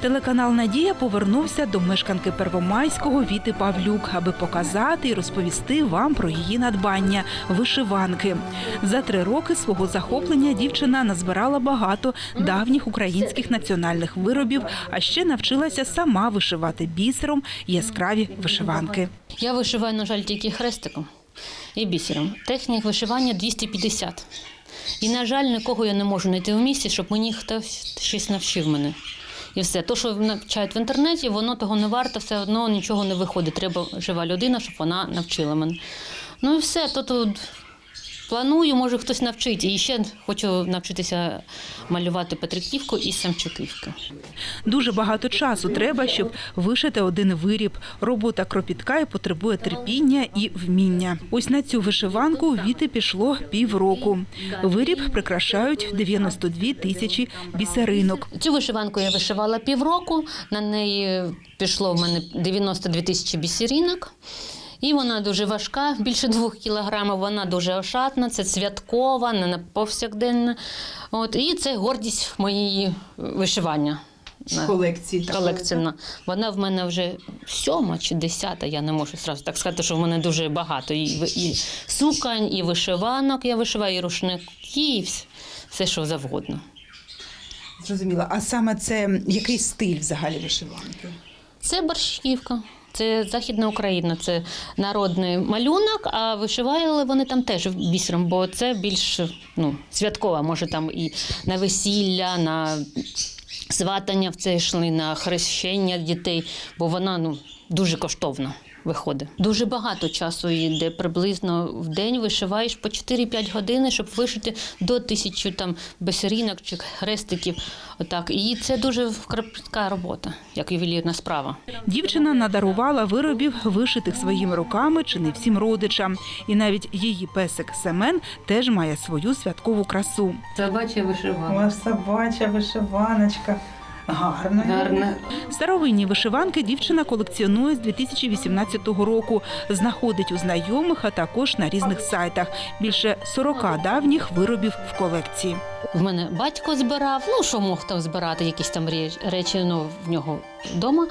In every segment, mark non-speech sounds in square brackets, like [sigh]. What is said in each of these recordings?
Телеканал Надія повернувся до мешканки Первомайського Віти Павлюк, аби показати і розповісти вам про її надбання вишиванки. За три роки свого захоплення дівчина назбирала багато давніх українських національних виробів, а ще навчилася сама вишивати бісером яскраві вишиванки. Я вишиваю, на жаль, тільки хрестиком і бісером. Технік вишивання 250. І, на жаль, нікого я не можу знайти в місті, щоб мені хтось щось навчив мене. І все. То, що навчають в інтернеті, воно того не варто, все одно нічого не виходить. Треба жива людина, щоб вона навчила мене. Ну і все. То тут планую, може хтось навчить. І ще хочу навчитися малювати Петриківку і Самчуківку. Дуже багато часу треба, щоб вишити один виріб. Робота кропітка і потребує терпіння і вміння. Ось на цю вишиванку Віти пішло півроку. Виріб прикрашають 92 тисячі бісеринок. Цю вишиванку я вишивала півроку. На неї пішло в мене 92 тисячі бісерінок. І вона дуже важка, більше двох кілограмів. Вона дуже ошатна, це святкова, не на повсякденна. От, і це гордість моєї вишивання. колекції. Колекційна. Вона в мене вже сьома чи десята, я не можу сразу так сказати, що в мене дуже багато. І, і сукань, і вишиванок я вишиваю, і рушники, і все, що завгодно. Зрозуміла. А саме це який стиль взагалі вишиванки? Це борщівка. Це Західна Україна, це народний малюнок, а вишивали вони там теж бісером, бо це більш ну, святкова, може там і на весілля, на сватання в це йшли, на хрещення дітей, бо вона ну, дуже коштовна виходить. Дуже багато часу йде, приблизно в день вишиваєш по 4-5 годин, щоб вишити до тисячі там бисерінок чи хрестиків. Отак. І це дуже кропітка робота, як ювелірна справа. Дівчина надарувала виробів, вишитих своїми руками чи не всім родичам. І навіть її песик Семен теж має свою святкову красу. Собача вишиванка. Собача вишиваночка. Гарно. Гарна. Старовинні вишиванки дівчина колекціонує з 2018 року. Знаходить у знайомих, а також на різних сайтах. Більше 40 давніх виробів в колекції. В мене батько збирав, ну що мог там збирати, якісь там речі ну, в нього вдома.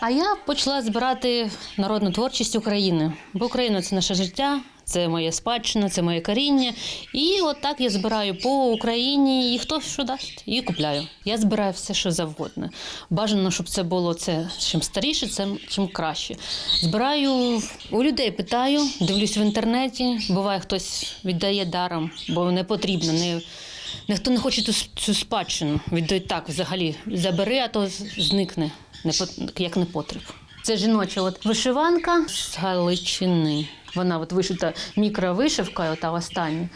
А я почала збирати народну творчість України. Бо Україна це наше життя, це моє спадщина, це моє коріння. І от так я збираю по Україні, і хто що дасть, і купляю. Я збираю все, що завгодно. Бажано, щоб це було це чим старіше, це чим краще. Збираю у людей, питаю, дивлюсь в інтернеті. Буває, хтось віддає даром, бо не потрібно. Не, Ніхто не хоче цю, цю спадщину. Віддають так взагалі. Забери, а то зникне, не, як непотріб. Це жіноча от вишиванка з Галичини. Вона от вишита мікровишивка, ота остання.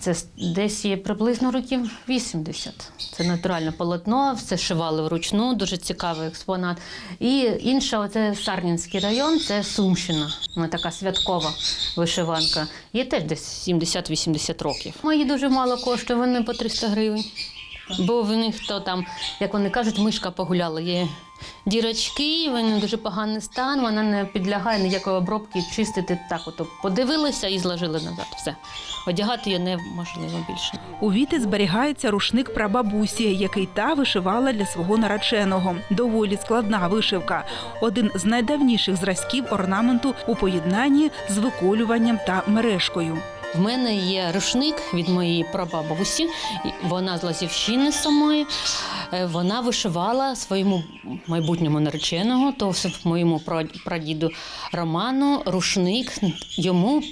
Це десь є приблизно років 80. Це натуральне полотно, все шивали вручну, дуже цікавий експонат. І інша, це Сарнінський район, це Сумщина. Вона така святкова вишиванка. Є теж десь 70-80 років. Мої дуже мало коштує, вони по 300 гривень. Бо в них то там, як вони кажуть, мишка погуляла. Є дірочки, вони дуже поганий стан, вона не підлягає ніякої обробки, чистити так. Ото подивилися і зложили назад. Все. Одягати її неможливо більше. У Віти зберігається рушник прабабусі, який та вишивала для свого нареченого. Доволі складна вишивка. Один з найдавніших зразків орнаменту у поєднанні з виколюванням та мережкою. В мене є рушник від моєї прабабусі. Вона з Лазівщини самої. Е, Вона вишивала своєму майбутньому нареченого, то моєму прадіду Роману, рушник йому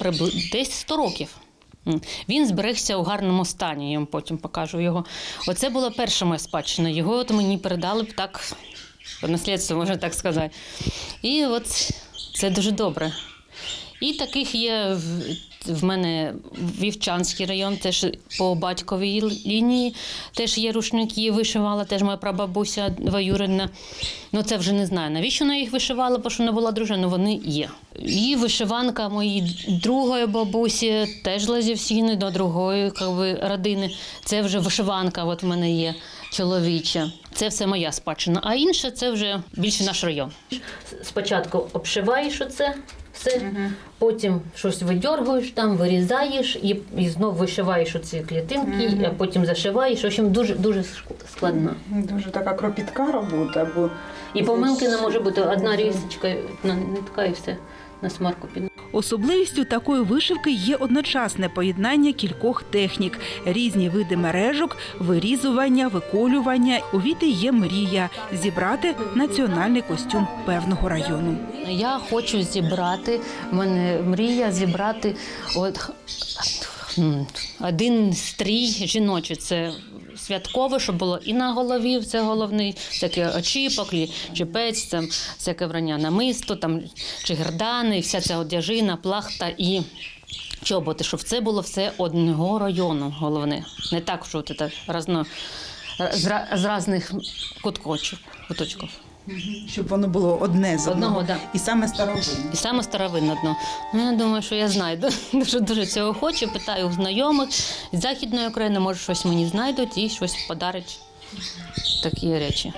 десь 100 років. Він зберегся у гарному стані, я вам потім покажу його. Оце була перша моя спадщина. Його от мені передали б так по наслідству, можна так сказати. І от це дуже добре. І таких є в, мене Вівчанський район, теж по батьковій лінії теж є рушники, вишивала, теж моя прабабуся двоюрідна. Ну це вже не знаю, навіщо вона їх вишивала, бо що не була дружина, вони є. І вишиванка моєї другої бабусі, теж лазівсіни до другої как би, родини. Це вже вишиванка, от в мене є чоловіча. Це все моя спадщина. А інше це вже більше наш район. Спочатку обшиваєш оце все. Потім щось видьоргуєш там, вирізаєш і, і знов вишиваєш оці клітинки, угу. а потім зашиваєш. В общем, дуже дуже ск- складно. Дуже така кропітка робота, бо І помилки не може бути одна різочка, нитка і все на смарку під. Особливістю такої вишивки є одночасне поєднання кількох технік, різні види мережок, вирізування, виколювання. У Віти є мрія зібрати національний костюм певного району. Я хочу зібрати, в мене мрія зібрати от, один стрій жіночий. Це святкове, щоб було і на голові, це головний, всякі очіпок, і чепець, там, всяке врання намисто, там, чи гердани, вся ця одяжина, плахта і чоботи, щоб це було все одного району головне. Не так, що це разно, з, з різних куточків. Щоб воно було одне з Одного, одного. да. І саме старовинне. І саме старовинне дно. Ну, я думаю, що я знайду. [laughs] Дуже дуже цього хочу. Питаю у знайомих з Західної України, може, щось мені знайдуть і щось подарить такі речі.